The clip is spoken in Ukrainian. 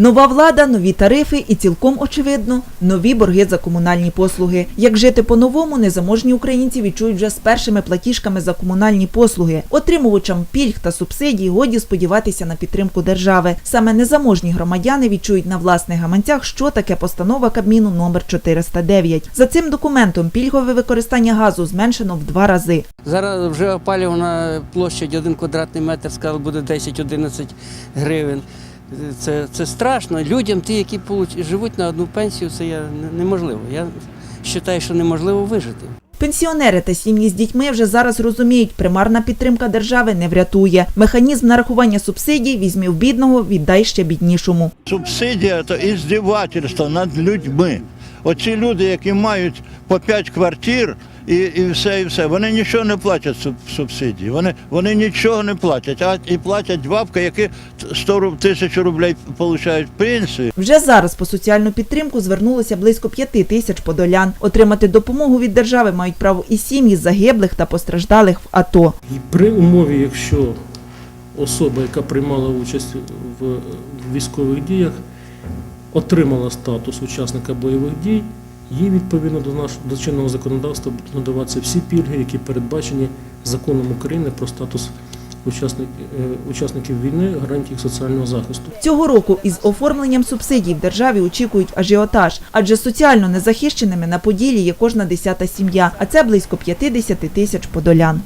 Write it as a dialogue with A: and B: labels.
A: Нова влада, нові тарифи і цілком очевидно нові борги за комунальні послуги. Як жити по-новому, незаможні українці відчують вже з першими платіжками за комунальні послуги. Отримувачам пільг та субсидій годі сподіватися на підтримку держави. Саме незаможні громадяни відчують на власних гаманцях, що таке постанова Кабміну номер 409. За цим документом пільгове використання газу зменшено в два рази.
B: Зараз вже опалювана площадь 1 квадратний метр, сказали, буде 10-11 гривень. Це, це страшно. Людям, ті, які живуть на одну пенсію, це я, неможливо. Я вважаю, що неможливо вижити.
A: Пенсіонери та сім'ї з дітьми вже зараз розуміють, примарна підтримка держави не врятує. Механізм нарахування субсидій візьми в бідного, віддай ще біднішому.
C: Субсидія це іздівательство над людьми. Оці люди, які мають по 5 квартир і, і все, і все, вони нічого не платять суб- субсидії. Вони, вони нічого не платять, а і платять бабки, які 100 руб- тисяч рублей отримують пенсію.
A: Вже зараз по соціальну підтримку звернулося близько п'яти тисяч подолян. Отримати допомогу від держави мають право і сім'ї загиблих та постраждалих в АТО.
D: І при умові, якщо особа, яка приймала участь в в військових діях, отримала статус учасника бойових дій, їй відповідно до нашого до чинного законодавства будуть надаватися всі пільги, які передбачені законом України про статус е, учасників війни, гарантій їх соціального захисту.
A: Цього року із оформленням субсидій в державі очікують ажіотаж, адже соціально незахищеними на поділі є кожна десята сім'я, а це близько 50 тисяч подолян.